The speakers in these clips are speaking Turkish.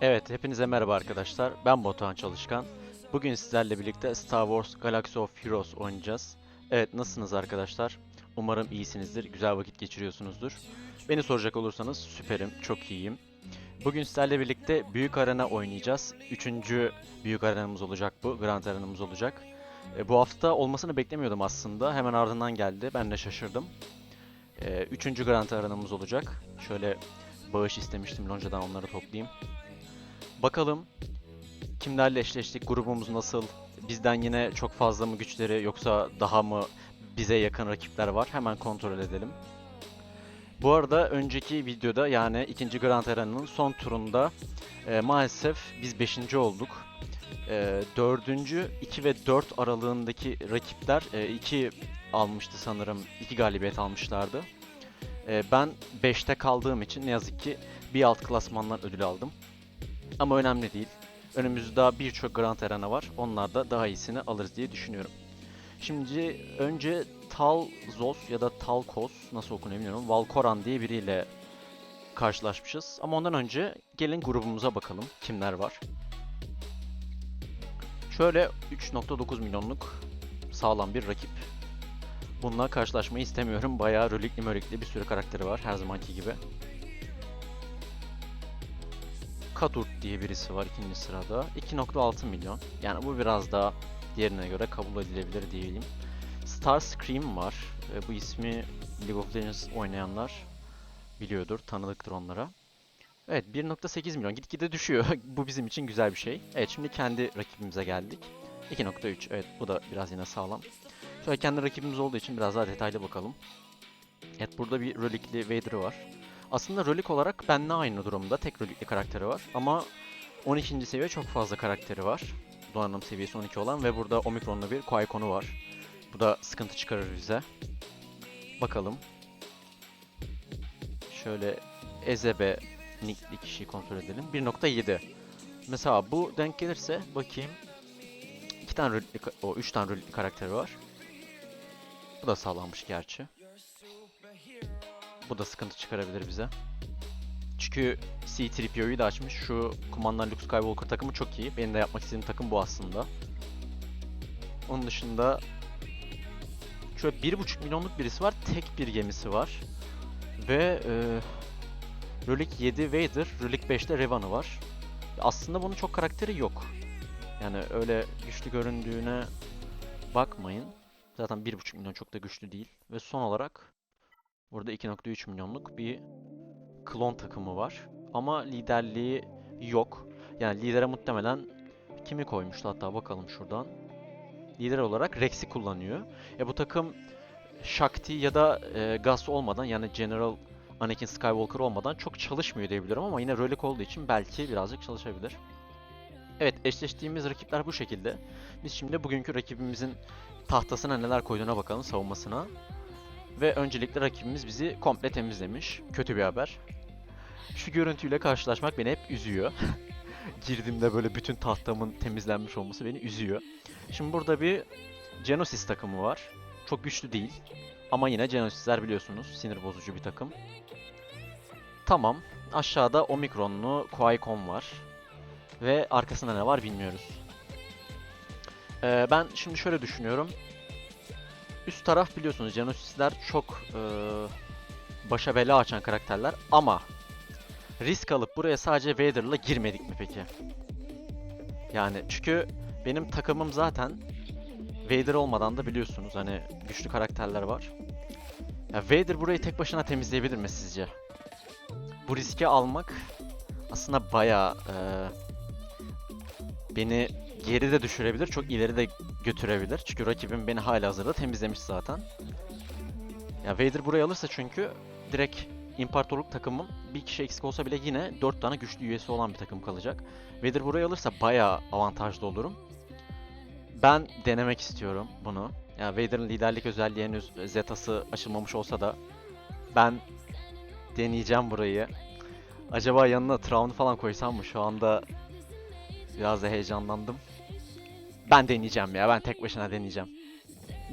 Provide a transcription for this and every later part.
Evet, hepinize merhaba arkadaşlar. Ben Batuhan Çalışkan. Bugün sizlerle birlikte Star Wars Galaxy of Heroes oynayacağız. Evet, nasılsınız arkadaşlar? Umarım iyisinizdir, güzel vakit geçiriyorsunuzdur. Beni soracak olursanız süperim, çok iyiyim. Bugün sizlerle birlikte Büyük Arena oynayacağız. Üçüncü Büyük Arenamız olacak bu, Grand Arenamız olacak. E, bu hafta olmasını beklemiyordum aslında. Hemen ardından geldi, ben de şaşırdım. E, üçüncü Grand Arenamız olacak. Şöyle bağış istemiştim loncadan onları toplayayım. Bakalım kimlerle eşleştik, grubumuz nasıl, bizden yine çok fazla mı güçleri yoksa daha mı bize yakın rakipler var hemen kontrol edelim. Bu arada önceki videoda yani ikinci Grand Arena'nın son turunda e, maalesef biz 5. olduk. E, 4. 2 ve 4 aralığındaki rakipler 2 almıştı sanırım. 2 galibiyet almışlardı. E, ben 5'te kaldığım için ne yazık ki bir alt klasmandan ödül aldım. Ama önemli değil. Önümüzde daha birçok Grand Arena var. Onlar daha iyisini alırız diye düşünüyorum. Şimdi önce Talzos ya da Talkos nasıl okunuyor bilmiyorum. Valkoran diye biriyle karşılaşmışız. Ama ondan önce gelin grubumuza bakalım. Kimler var? Şöyle 3.9 milyonluk sağlam bir rakip. Bununla karşılaşmayı istemiyorum. Bayağı rölikli mörikli bir sürü karakteri var her zamanki gibi. Katurt diye birisi var ikinci sırada. 2.6 milyon. Yani bu biraz daha diğerine göre kabul edilebilir diyelim. Starscream var. E, bu ismi League of Legends oynayanlar biliyordur, tanıdıktır onlara. Evet 1.8 milyon gitgide düşüyor. bu bizim için güzel bir şey. Evet şimdi kendi rakibimize geldik. 2.3 evet bu da biraz yine sağlam. Şöyle kendi rakibimiz olduğu için biraz daha detaylı bakalım. Evet burada bir Relic'li Vader'ı var. Aslında Relic olarak benle aynı durumda. Tek Relic'li karakteri var. Ama 12. seviye çok fazla karakteri var. Donanım seviyesi 12 olan ve burada Omikron'lu bir Qui-Gon'u var. Bu da sıkıntı çıkarır bize. Bakalım. Şöyle Ezebe nickli kişiyi kontrol edelim. 1.7. Mesela bu denk gelirse bakayım. 2 tane Relic'li, o 3 tane Relic'li karakteri var. Bu da sağlanmış gerçi. Bu da sıkıntı çıkarabilir bize. Çünkü C-3PO'yu da açmış. Şu kumandan Luke Skywalker takımı çok iyi. Benim de yapmak istediğim takım bu aslında. Onun dışında şöyle 1.5 milyonluk birisi var. Tek bir gemisi var. Ve e, Relic 7 Vader, Relic 5'te Revan'ı var. Aslında bunun çok karakteri yok. Yani öyle güçlü göründüğüne bakmayın. Zaten 1.5 milyon çok da güçlü değil. Ve son olarak Burada 2.3 milyonluk bir klon takımı var. Ama liderliği yok. Yani lidere muhtemelen kimi koymuştu hatta bakalım şuradan. Lider olarak Rex'i kullanıyor. E bu takım Shakti ya da e, Gus olmadan yani General Anakin Skywalker olmadan çok çalışmıyor diyebilirim ama yine Relic olduğu için belki birazcık çalışabilir. Evet eşleştiğimiz rakipler bu şekilde. Biz şimdi bugünkü rakibimizin tahtasına neler koyduğuna bakalım savunmasına. Ve öncelikle rakibimiz bizi komple temizlemiş. Kötü bir haber. Şu görüntüyle karşılaşmak beni hep üzüyor. Girdiğimde böyle bütün tahtamın temizlenmiş olması beni üzüyor. Şimdi burada bir Genesis takımı var. Çok güçlü değil. Ama yine Genesis'ler biliyorsunuz sinir bozucu bir takım. Tamam. Aşağıda Omikronlu Qui-Gon var. Ve arkasında ne var bilmiyoruz. Ee, ben şimdi şöyle düşünüyorum. Üst taraf biliyorsunuz Genosis'ler çok e, başa bela açan karakterler ama risk alıp buraya sadece Vader'la girmedik mi peki? Yani çünkü benim takımım zaten Vader olmadan da biliyorsunuz hani güçlü karakterler var. Ya Vader burayı tek başına temizleyebilir mi sizce? Bu riski almak aslında bayağı e, beni geride düşürebilir, çok ileri de götürebilir. Çünkü rakibim beni hala hazırda temizlemiş zaten. Ya Vader burayı alırsa çünkü direkt İmparatorluk takımın bir kişi eksik olsa bile yine 4 tane güçlü üyesi olan bir takım kalacak. Vader burayı alırsa bayağı avantajlı olurum. Ben denemek istiyorum bunu. Ya yani Vader'ın liderlik özelliği henüz Zeta'sı açılmamış olsa da ben deneyeceğim burayı. Acaba yanına Traun'u falan koysam mı? Şu anda biraz da heyecanlandım. Ben deneyeceğim ya. Ben tek başına deneyeceğim.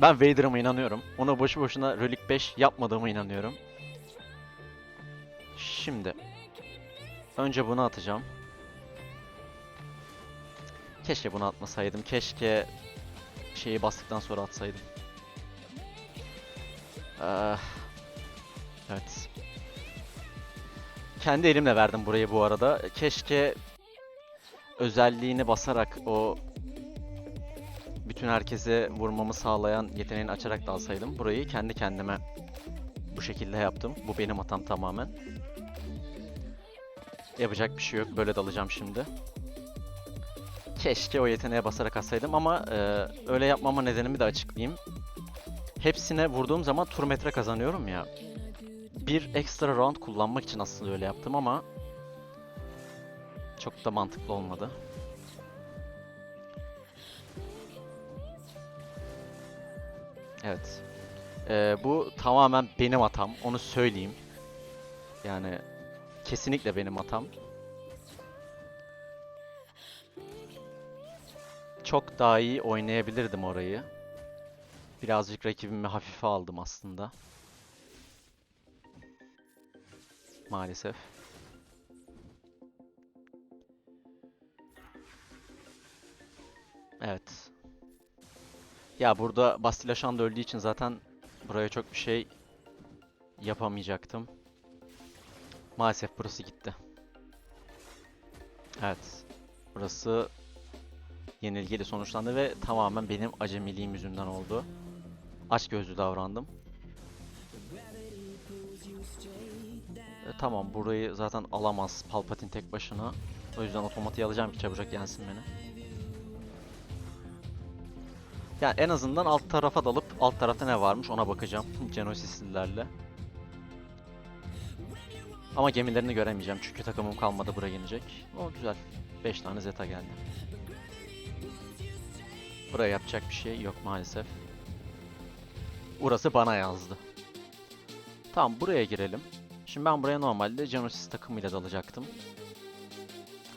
Ben Vader'ıma inanıyorum. Ona boşu boşuna Relic 5 yapmadığıma inanıyorum. Şimdi. Önce bunu atacağım. Keşke bunu atmasaydım. Keşke şeyi bastıktan sonra atsaydım. Ah, evet. Kendi elimle verdim burayı bu arada. Keşke özelliğini basarak o bütün herkese vurmamı sağlayan yeteneğini açarak da alsaydım. Burayı kendi kendime bu şekilde yaptım. Bu benim hatam tamamen. Yapacak bir şey yok. Böyle dalacağım şimdi. Keşke o yeteneğe basarak atsaydım ama e, öyle yapmama nedenimi de açıklayayım. Hepsine vurduğum zaman tur metre kazanıyorum ya. Bir ekstra round kullanmak için aslında öyle yaptım ama çok da mantıklı olmadı. Evet. Ee, bu tamamen benim hatam. Onu söyleyeyim. Yani kesinlikle benim hatam. Çok daha iyi oynayabilirdim orayı. Birazcık rakibimi hafife aldım aslında. Maalesef. Evet. Ya burada Bastilaşan da öldüğü için zaten buraya çok bir şey yapamayacaktım. Maalesef burası gitti. Evet. Burası yenilgiyle sonuçlandı ve tamamen benim acemiliğim yüzünden oldu. Aç gözlü davrandım. E, tamam burayı zaten alamaz Palpatine tek başına. O yüzden otomatiği alacağım ki çabucak yensin beni. Yani en azından alt tarafa dalıp alt tarafta ne varmış ona bakacağım. Genosislilerle. Ama gemilerini göremeyeceğim çünkü takımım kalmadı buraya gelecek. O güzel. 5 tane Zeta geldi. Buraya yapacak bir şey yok maalesef. Burası bana yazdı. Tamam buraya girelim. Şimdi ben buraya normalde Genesis takımıyla dalacaktım.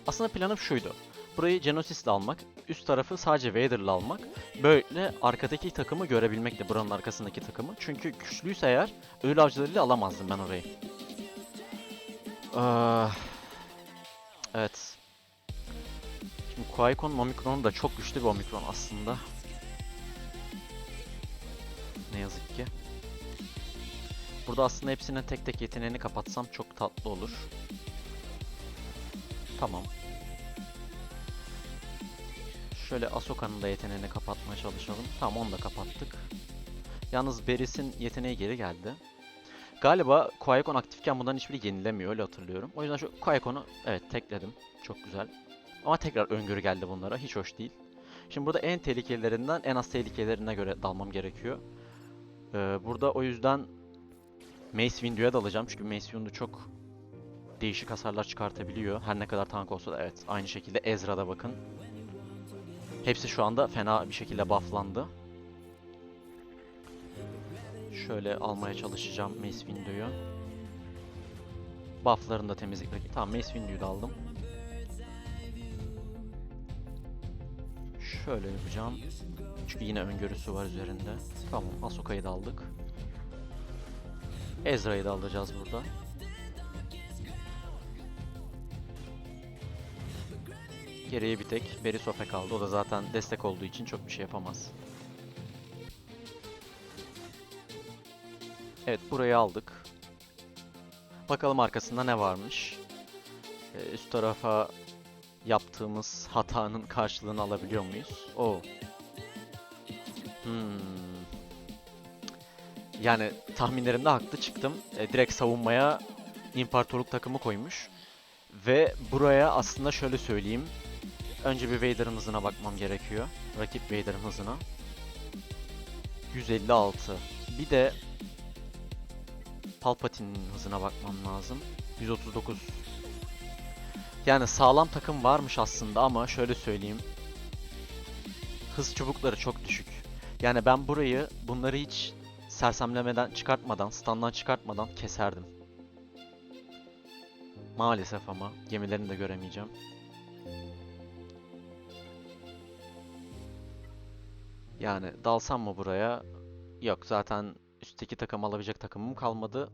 Aslında planım şuydu. Burayı Genosis'le almak, üst tarafı sadece Vader'la almak. Böyle arkadaki takımı görebilmekti buranın arkasındaki takımı. Çünkü güçlüyse eğer ölü avcılarıyla alamazdım ben orayı. Ah, evet. Şimdi Qui-Gon Omikron da çok güçlü bir Omikron aslında. Ne yazık ki. Burada aslında hepsinin tek tek yeteneğini kapatsam çok tatlı olur. Tamam. Şöyle Ahsoka'nın da yeteneğini kapatmaya çalışalım. Tamam onu da kapattık. Yalnız Beris'in yeteneği geri geldi. Galiba Qui-Gon aktifken bunların hiçbiri yenilemiyor öyle hatırlıyorum. O yüzden şu Qui-Gon'u evet tekledim. Çok güzel. Ama tekrar öngörü geldi bunlara. Hiç hoş değil. Şimdi burada en tehlikelilerinden en az tehlikelerine göre dalmam gerekiyor. Ee, burada o yüzden Mace Windu'ya dalacağım. Çünkü Mace Windu çok değişik hasarlar çıkartabiliyor. Her ne kadar tank olsa da evet. Aynı şekilde Ezra'da bakın. Hepsi şu anda fena bir şekilde bufflandı. Şöyle almaya çalışacağım Mace Windu'yu. Buff'larını da temizlik Tamam Mace Windu'yu da aldım. Şöyle yapacağım. Çünkü yine öngörüsü var üzerinde. Tamam Ahsoka'yı da aldık. Ezra'yı da alacağız burada. Geriye bir tek Berisofe kaldı. O da zaten destek olduğu için çok bir şey yapamaz. Evet burayı aldık. Bakalım arkasında ne varmış. Ee, üst tarafa yaptığımız hatanın karşılığını alabiliyor muyuz? Oo. Hmm. Yani tahminlerimde haklı çıktım. E, direkt savunmaya imparatorluk takımı koymuş. Ve buraya aslında şöyle söyleyeyim. Önce bir Vader'ın hızına bakmam gerekiyor. Rakip Vader'ın hızına. 156. Bir de Palpatine'in hızına bakmam lazım. 139. Yani sağlam takım varmış aslında ama şöyle söyleyeyim. Hız çubukları çok düşük. Yani ben burayı bunları hiç sersemlemeden çıkartmadan, standdan çıkartmadan keserdim. Maalesef ama gemilerini de göremeyeceğim. Yani dalsam mı buraya? Yok zaten üstteki takım alabilecek takımım kalmadı.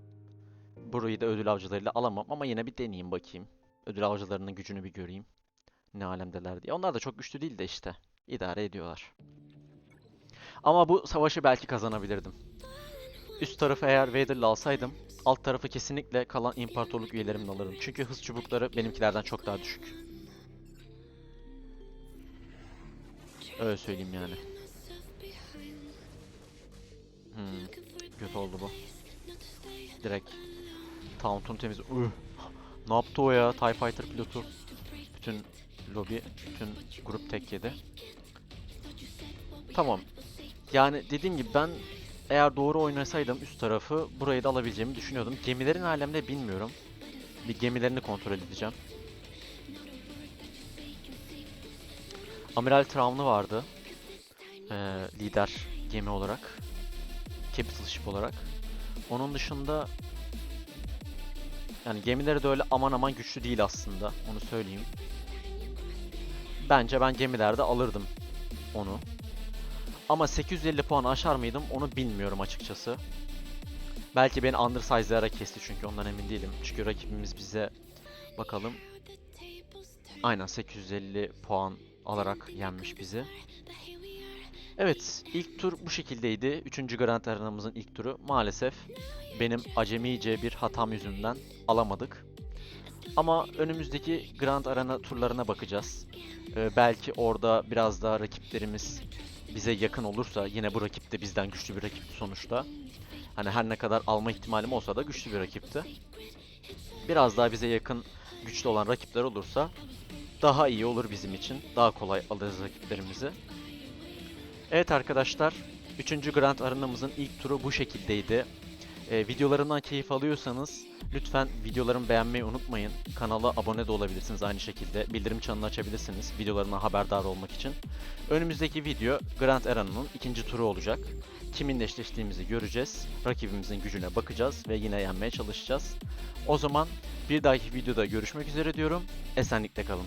Burayı da ödül avcılarıyla alamam ama yine bir deneyeyim bakayım. Ödül avcılarının gücünü bir göreyim. ne alemdeler diye. Onlar da çok güçlü değil de işte. idare ediyorlar. Ama bu savaşı belki kazanabilirdim. Üst tarafı eğer Vader'la alsaydım, alt tarafı kesinlikle kalan imparatorluk üyelerimle alırdım. Çünkü hız çubukları benimkilerden çok daha düşük. Öyle söyleyeyim yani. Kötü oldu bu. Direkt Taunt'un temiz... Üh! Ne yaptı o ya? TIE Fighter pilotu. Bütün lobi, bütün grup tek yedi. Tamam. Yani dediğim gibi ben eğer doğru oynasaydım üst tarafı burayı da alabileceğimi düşünüyordum. Gemilerin alemde bilmiyorum. Bir gemilerini kontrol edeceğim. Amiral Traum'lu vardı. Ee, lider gemi olarak. Capital Ship olarak. Onun dışında yani gemileri de öyle aman aman güçlü değil aslında. Onu söyleyeyim. Bence ben gemilerde alırdım onu. Ama 850 puan aşar mıydım onu bilmiyorum açıkçası. Belki beni undersized'lara kesti çünkü ondan emin değilim. Çünkü rakibimiz bize bakalım. Aynen 850 puan alarak yenmiş bizi. Evet, ilk tur bu şekildeydi. Üçüncü Grand Arena'mızın ilk turu. Maalesef benim acemice bir hatam yüzünden alamadık. Ama önümüzdeki Grand Arena turlarına bakacağız. Ee, belki orada biraz daha rakiplerimiz bize yakın olursa yine bu rakip de bizden güçlü bir rakipti sonuçta. Hani her ne kadar alma ihtimalim olsa da güçlü bir rakipti. Biraz daha bize yakın güçlü olan rakipler olursa daha iyi olur bizim için. Daha kolay alırız rakiplerimizi. Evet arkadaşlar, 3. Grand Arena'mızın ilk turu bu şekildeydi. Ee, videolarımdan keyif alıyorsanız lütfen videolarımı beğenmeyi unutmayın. Kanala abone de olabilirsiniz aynı şekilde. Bildirim çanını açabilirsiniz videolarımdan haberdar olmak için. Önümüzdeki video Grand Arena'nın ikinci turu olacak. Kiminle eşleştiğimizi göreceğiz. Rakibimizin gücüne bakacağız ve yine yenmeye çalışacağız. O zaman bir dahaki videoda görüşmek üzere diyorum. Esenlikle kalın.